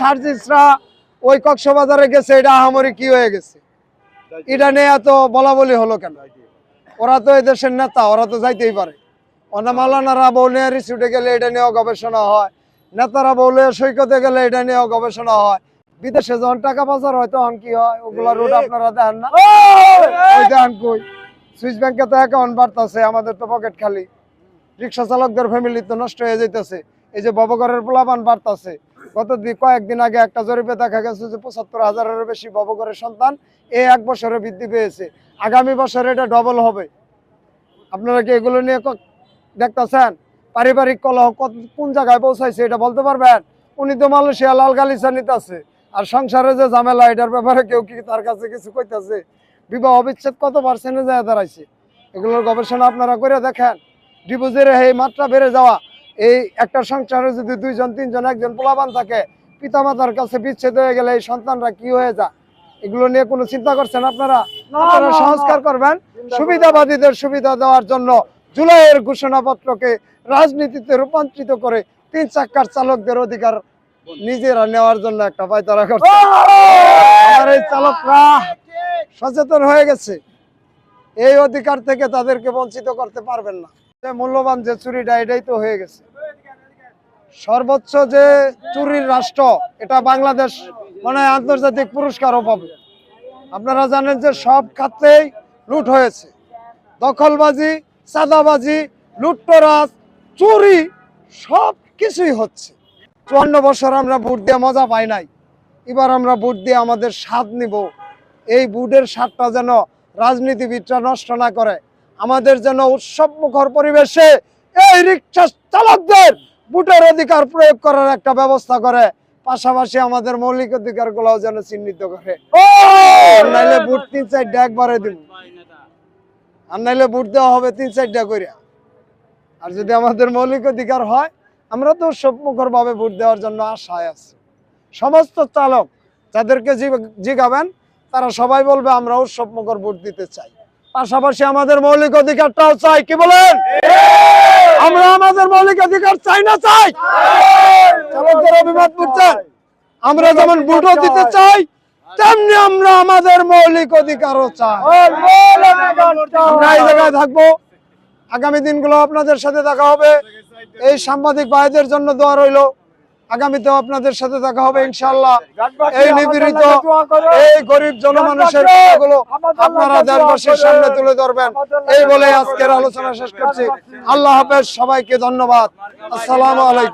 সার্জিসরা ওই কক্সবাজারে গেছে এটা আহামরি কি হয়ে গেছে? এটা নিয়ে এত বলা বলি হলো কেন? ওরা তো এই দেশের নেতা ওরা তো যাইতেই পারে। অন্য মালানারা বলে রিসিউটে গেলে এটা নিয়েও গবেষণা হয় নেতারা বলে সৈকতে গেলে এটা নিয়েও গবেষণা হয়। বিদেশে যখন টাকা পাচার হয় তখন কি হয়? ওগুলা রোড আপনারা দেন না? ওই দেন কই? সুইস ব্যাংকে তো অ্যাকাউন্ট বাড়তেছে আমাদের তো পকেট খালি। রিক্সা চালকদের ফ্যামিলি তো নষ্ট হয়ে যাইতেছে। এই যে ববগরের পোলাপান বাড়তেছে। গত কয়েকদিন আগে একটা জরিপে দেখা গেছে যে পঁচাত্তর হাজারের বেশি ববগরের সন্তান এই এক বছরে বৃদ্ধি পেয়েছে। আগামী বছরে এটা ডবল হবে। আপনারা কি এগুলো নিয়ে দেখতাছেন? পারিবারিক কলহ কোন জায়গায় পৌঁছাইছে এটা বলতে পারবেন? উনি তো মালয়েশিয়া লাল গালিচা নিতেছে। আর সংসারে যে ঝামেলা, এটার ব্যাপারে কেউ কি তার কাছে কিছু কইতাছে? বিবাহ অবিচ্ছেদ কত পার্সেন্টে যায় দাঁড়াইছে? এগুলোর গবেষণা আপনারা করে দেখেন। ডিপোজিটের এই মাত্রা বেড়ে যাওয়া এই একটা সংসারে যদি দুইজন তিনজন একজন পোলাবান থাকে পিতামাতার কাছে বিচ্ছেদ হয়ে গেলে এই সন্তানরা কি হয়ে যায়? এগুলো নিয়ে কোনো চিন্তা করছেন আপনারা? আপনারা সংস্কার করবেন? সুবিধাবাদীদের সুবিধা দেওয়ার জন্য জুলাইয়ের ঘোষণাপত্রকে রাজনীতিতে রূপান্তরিত করে তিন চাক্কার চালকদের অধিকার নিজেরা নেওয়ার জন্য একটা পায়তারা করছে। আমার এই চালকরা সচেতন হয়ে গেছে। এই অধিকার থেকে তাদেরকে বঞ্চিত করতে পারবেন না। মূল্যবান যে চুরিটা, এটাই তো হয়ে গেছে। সর্বোচ্চ যে চুরির রাষ্ট্র, এটা বাংলাদেশ মানে আন্তর্জাতিক পুরস্কারও পাবে। আপনারা জানেন যে সব খাতেই লুট হয়েছে। দখলবাজি, চাঁদাবাজি, লুটতরাজ, চুরি, সব কিছুই হচ্ছে। চুয়ান্ন বছর আমরা ভোট দিয়ে মজা পাই নাই। এবার আমরা ভোট দিয়ে আমাদের স্বাদ নিব। এই বুটের স্বাদটা যেন রাজনীতিবিদরা নষ্ট না করে। আমাদের যেন উৎসব মুখর পরিবেশে এই রিক্সা চালকদের বুটের অধিকার প্রয়োগ করার একটা ব্যবস্থা করে। পাশাপাশি আমাদের মৌলিক অধিকার গুলাও যেন চিহ্নিত করে। নাইলে বুট তিন চারটা একবারে দিব। আর নাইলে বুট দেওয়া হবে তিন চারটা করে আর যদি আমাদের মৌলিক অধিকার হয় আমরা তো উৎসবমুখর ভাবে ভোট দেওয়ার জন্য আশায় আছি। সমস্ত চালক যাদেরকে জি- জিগাবেন তারা সবাই বলবে আমরা উৎসবমুখর ভোট দিতে চাই। পাশাপাশি আমাদের মৌলিক অধিকারটাও চাই কি বলেন? আমরা আমাদের মৌলিক অধিকার চাই না চাই? অভিমত বুঝছেন আমরা যেমন ভোটও দিতে চাই তেমনি আমরা আমাদের মৌলিক অধিকারও চাই। আমরা এই জায়গায় থাকব। আগামী দিনগুলো আপনাদের সাথে দেখা হবে। এই সাংবাদিক ভাইদের জন্য দোয়া রইল। আগামীতেও আপনাদের সাথে দেখা হবে ইনশাল্লাহ এই নিপীড়িত এই গরিব জনমানুষের কথাগুলো আপনারা দেশবাসীর সামনে তুলে ধরবেন। এই বলে আজকের আলোচনা শেষ করছি। আল্লাহ হাফেজ সবাইকে ধন্যবাদ। আসসালামু আলাইকুম।